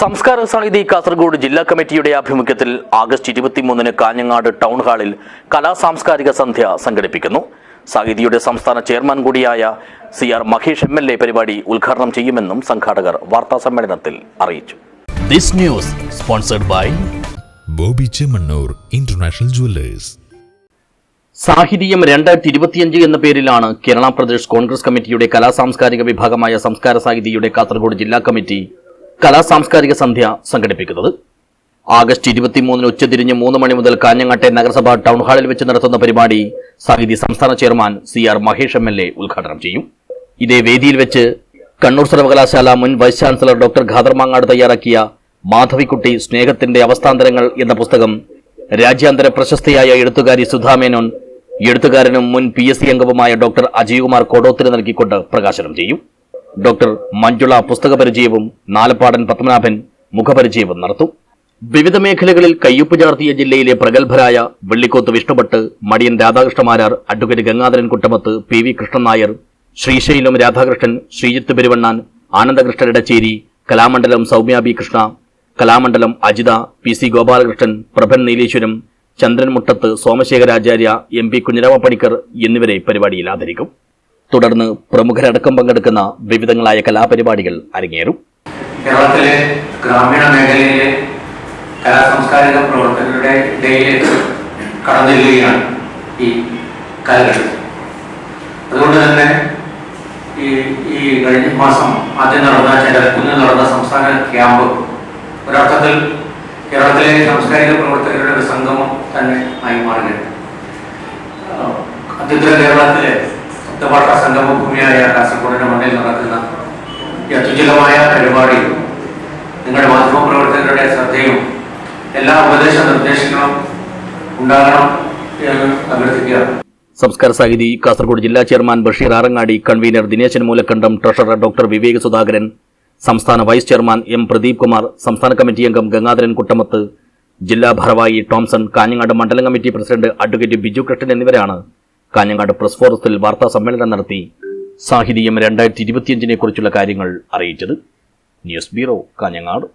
സംസ്കാര സാഹിതി കാസർഗോഡ് ജില്ലാ കമ്മിറ്റിയുടെ ആഭിമുഖ്യത്തിൽ ആഗസ്റ്റ് ഇരുപത്തിമൂന്നിന് കാഞ്ഞങ്ങാട് ടൗൺ ഹാളിൽ കലാ സാംസ്കാരിക സന്ധ്യ സംഘടിപ്പിക്കുന്നു. സാഹിതിയുടെ സംസ്ഥാന ചെയർമാൻ കൂടിയായ C R Mahesh M L A പരിപാടി ഉദ്ഘാടനം ചെയ്യുമെന്നും സംഘാടകർ വാർത്താ സമ്മേളനത്തിൽ അറിയിച്ചു. This news sponsored by Bobby Chemmanur international jewellers. സാഹിത്യം രണ്ടായിരത്തി ഇരുപത്തിയഞ്ച് എന്ന പേരിലാണ് കേരള പ്രദേശ് കോൺഗ്രസ് കമ്മിറ്റിയുടെ കലാ സാംസ്കാരിക വിഭാഗമായ സംസ്കാര സാഹിതിയുടെ കാസർഗോഡ് ജില്ലാ കമ്മിറ്റി കലാ സാംസ്കാരിക സന്ധ്യ സംഘടിപ്പിക്കുന്നത്. ആഗസ്റ്റ് ഇരുപത്തിമൂന്നിന് ഉച്ചതിരിഞ്ഞ് മൂന്ന് മണി മുതൽ കാഞ്ഞങ്ങാട്ടെ നഗരസഭ ടൗൺ ഹാളിൽ വെച്ച് നടത്തുന്ന പരിപാടി സമിതി സംസ്ഥാന chairman C R Mahesh M L ഉദ്ഘാടനം ചെയ്യും. ഇതേ വേദിയിൽ വെച്ച് കണ്ണൂർ സർവകലാശാല മുൻ vice chancellor doctor Khader Mangad തയ്യാറാക്കിയ മാധവിക്കുട്ടി സ്നേഹത്തിന്റെ അവസ്ഥാന്തരങ്ങൾ എന്ന പുസ്തകം രാജ്യാന്തര പ്രശസ്തിയായ എഴുത്തുകാരി സുധാമേനോൻ എഴുത്തുകാരനും മുൻ പി എസ് സി അംഗവുമായ ഡോക്ടർ അജയ്കുമാർ കോടോത്തിന് നൽകിക്കൊണ്ട് പ്രകാശനം ചെയ്യും. ഡോക്ടർ മഞ്ജുള പുസ്തക പരിചയവും നാലപ്പാടൻ പത്മനാഭൻ മുഖപരിചയവും നടത്തും. വിവിധ മേഖലകളിൽ കയ്യൊപ്പ് ചാർത്തിയ ജില്ലയിലെ പ്രഗത്ഭരായ Vellikoth Vishnubhatt Madiyan Radhakrishnamarar advocate Gangadharan Kuttamath P V Krishnan Nair Srisailam Radhakrishnan Sreejith Peruvannan Anandakrishnan Edacheri Kalamandalam Soumya B Krishna Kalamandalam Ajitha P C Gopalakrishnan Prabhan Nileshwaram Chandran Muttath Somasekharacharya M P Kunhirama Panicker എന്നിവരെ പരിപാടിയിൽ ആദരിക്കും. തുടർന്ന് പ്രമുഖരടക്കം പങ്കെടുക്കുന്ന വിവിധങ്ങളായ കലാപരിപാടികൾ അരങ്ങേറും. കേരളത്തിലെ ഗ്രാമീണ മേഖലയിലെ കലാ സാംസ്കാരിക പ്രവർത്തകരുടെ ഇടയിലേക്ക് കടന്നിരിക്കുകയാണ് ഈ കലകൾ. അതുകൊണ്ട് തന്നെ ഈ ഈ കഴിഞ്ഞ മാസം ആദ്യം നടന്ന ചെലക്കുന്ന് നടന്ന സംസ്ഥാന ക്യാമ്പ് ഒരർത്ഥത്തിൽ കേരളത്തിലെ സാംസ്കാരിക പ്രവർത്തകരുടെ ഒരു സംഗമം തന്നെ ആയി മാറുകയാണ്. അത്യുദ്ര കേരളത്തിലെ സപ്തഭാഷ സംഗമഭൂമിയായ കാസർഗോഡിന്റെ മണ്ണിൽ നടക്കുന്ന ഈ അത്യുജ്വലമായ പരിപാടി നിങ്ങളുടെ മാധ്യമപ്രവർത്തകരുടെ ശ്രദ്ധയും എല്ലാ ഉപദേശ നിർദ്ദേശങ്ങളും ഉണ്ടാകണം എന്ന് അഭ്യർത്ഥിക്കുകയാണ്. സംസ്കാര സാഹിതി കാസർഗോഡ് ജില്ലാ chairman Basheer Arangadi convener Dineshan Moolakandam treasurer doctor Vivek Sudhakaran സംസ്ഥാന vice chairman M Pradeep Kumar സംസ്ഥാന കമ്മിറ്റി അംഗം ഗംഗാധരൻ കുട്ടമത്ത് ജില്ലാ ഭാരവാഹി ടോംസൺ കാഞ്ഞങ്ങാട് മണ്ഡലം committee president advocate Biju Krishnan എന്നിവരാണ് കാഞ്ഞങ്ങാട് പ്രസ് ഫോറത്തിൽ വാർത്താ സമ്മേളനം നടത്തി സാഹിതീയം രണ്ടായിരത്തി ഇരുപത്തിയഞ്ചിനെ കുറിച്ചുള്ള കാര്യങ്ങൾ അറിയിച്ചത് ന്യൂസ് ബ്യൂറോ കാഞ്ഞങ്ങാട്.